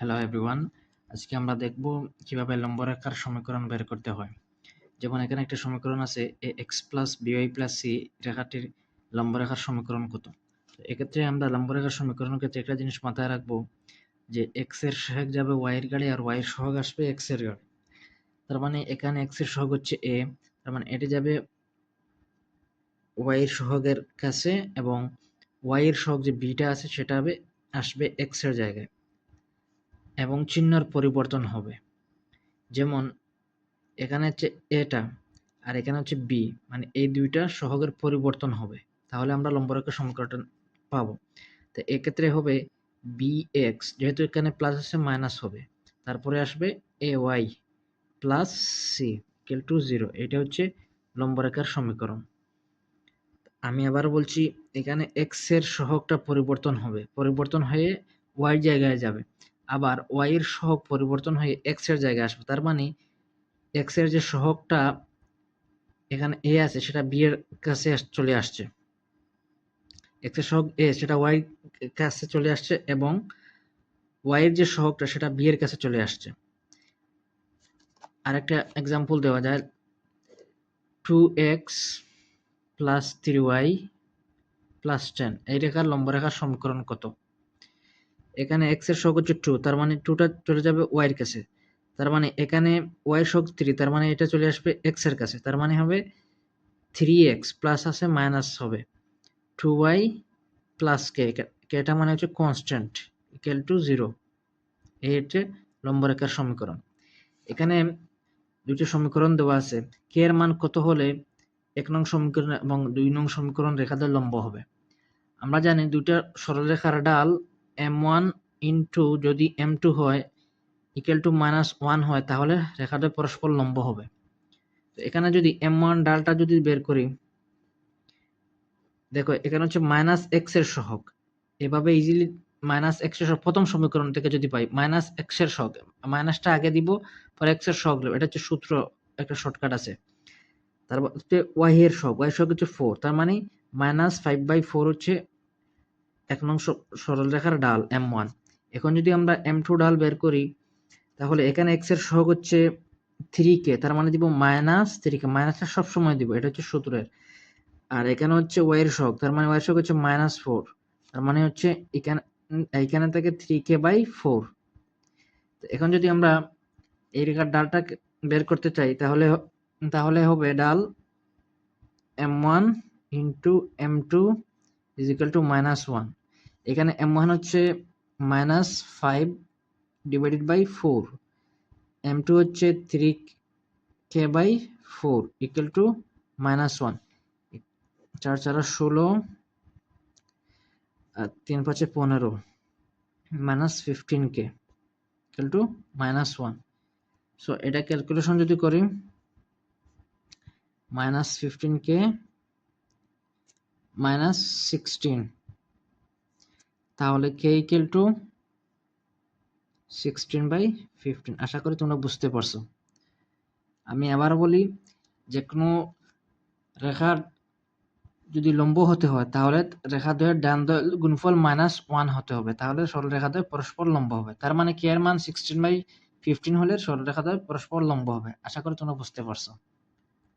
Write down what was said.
Hello everyone আজকে আমরা দেখব কীভাবে লম্বরেখার সমীকরণ বের করতে হয়। যেমন এখানে একটা সমীকরণ আছে, A X plus B Y plus C, রেখাটির লম্বরেখার সমীকরণ কত? এক্ষেত্রে আমরা লম্বরেখার সমীকরণের ক্ষেত্রে একটা জিনিস মাথায় রাখব, যে এক্সের সহায়ক যাবে ওয়াই এর গাড়ি আর ওয়াই এর সহগ আসবে এক্সের গাড়ি। তার মানে এখানে এক্সের সহগ হচ্ছে এ, তার মানে এটি যাবে ওয়াই এর সহগের কাছে এবং ওয়াই এর সহগ যে বিটা আছে সেটা হবে, আসবে এক্সের জায়গায়। এবং চিহ্নর পরিবর্তন হবে। যেমন, এখানে হচ্ছে এটা আর এখানে হচ্ছে বি মানে এই দুইটা সহগের পরিবর্তন হবে। তাহলে আমরা লম্বরেখার সমীকরণটা পাবো। তো এক্ষেত্রে হবে বি এক্স যেহেতু এখানে প্লাস আছে মাইনাস হবে। তারপরে আসবে A Y plus C equal to zero এটা হচ্ছে লম্বরেখার সমীকরণ। আমি আবার বলছি, এখানে এক্সের সহগটা পরিবর্তন হবে। পরিবর্তন হয়ে ওয়াই জায়গায় যাবে। আবার ওয়াই এর সহগ পরিবর্তন হয়ে এক্সের জায়গায় আসবে। তার মানে এক্সের যে সহগটা এখানে এ আছে, সেটা বি এর কাছে চলে আসছে। এক্সের সহগ এ সেটা ওয়াই কাছে চলে আসছে এবং ওয়াই এর যে সহগটা, সেটা বি এর কাছে চলে আসছে। আরেকটা এক্সাম্পল দেওয়া যায় two X plus three Y plus ten এই রেখার লম্ব রেখার সমীকরণ কত? এখানে এক্সের শখ হচ্ছে টু তার মানে টুটা চলে যাবে ওয়াই এর কাছে। তার মানে এখানে ওয়াই শখ থ্রি তার মানে এটা চলে আসবে এক্সের কাছে। তার মানে হবে থ্রি এক্স প্লাস আছে মাইনাস হবে টু ওয়াই প্লাস কে কেটা মানে হচ্ছে কনস্ট্যান্ট ইকুয়াল টু জিরো এই হচ্ছে লম্বরেখার সমীকরণ। এখানে দুটি সমীকরণ দেওয়া আছে। কে এর মান কত হলে এক নং সমীকরণ এবং দুই নং সমীকরণ রেখাদের লম্ব হবে? আমরা জানি দুইটা সরলরেখার ডাল এম ওয়ান ইন্টু যদি এম টু হয় ইকুয়াল টু মাইনাস ওয়ান হয়, তাহলে রেখাটা পরস্পর লম্ব হবে। তো এখানে যদি এম ওয়ান ডালটা যদি বের করি, দেখো এখানে হচ্ছে মাইনাস এক্সের সহগ। এভাবে ইজিলি মাইনাস এক্সের প্রথম সমীকরণ থেকে যদি পাই মাইনাস এক্সের মাইনাসটা আগে দিব, পরে এক্সের সহগ এটা হচ্ছে সূত্র, একটা শর্টকাট আছে। তারপর হচ্ছে ওয়াই এর সহগ ওয়াই সহগ হচ্ছে ফোর তার মানে মাইনাস ফাইভ বাই ফোর হচ্ছে এক নং সরলরেখার ডাল এম ওয়ান এখন যদি আমরা এম টু ডাল বের করি, তাহলে এখানে এক্সের সহগ হচ্ছে থ্রি কে তার মানে দিব মাইনাস থ্রি কে মাইনাসটা সবসময় দিব, এটা হচ্ছে সূত্রের। আর এখানে হচ্ছে এর সহগ, তার মানে ওয়াই সহগ হচ্ছে মাইনাস ফোর তার মানে হচ্ছে এখানে এইখানে থেকে থ্রি কে বাই ফোর এখন যদি আমরা এই রেখার ডালটা বের করতে চাই, তাহলে তাহলে হবে ডাল M one into M two is to minus one এখানে এম ওয়ান হচ্ছে minus five divided by four M two হচ্ছে three K by four equal to minus one চার চারা ষোলো, আর তিন পাঁচে পনেরো minus fifteen K equal to minus one so এটা ক্যালকুলেশন যদি করি minus fifteen K minus sixteen তাহলে K equal to sixteen by fifteen আশা করি তোমরা বুঝতে পারছ। আমি আবার বলি যে কোনো রেখার যদি লম্ব হতে হয়, তাহলে রেখা দ্বয়ের ডান দ্বয় গুণফল মাইনাস ওয়ান হতে হবে। তাহলে সরলরেখা দ্বয় পরস্পর লম্ব হবে। তার মানে কে এর মান সিক্সটিন বাই ফিফটিন হলে সরলরেখা দ্বয় পরস্পর লম্ব হবে। আশা করি তোমরা বুঝতে পারছ।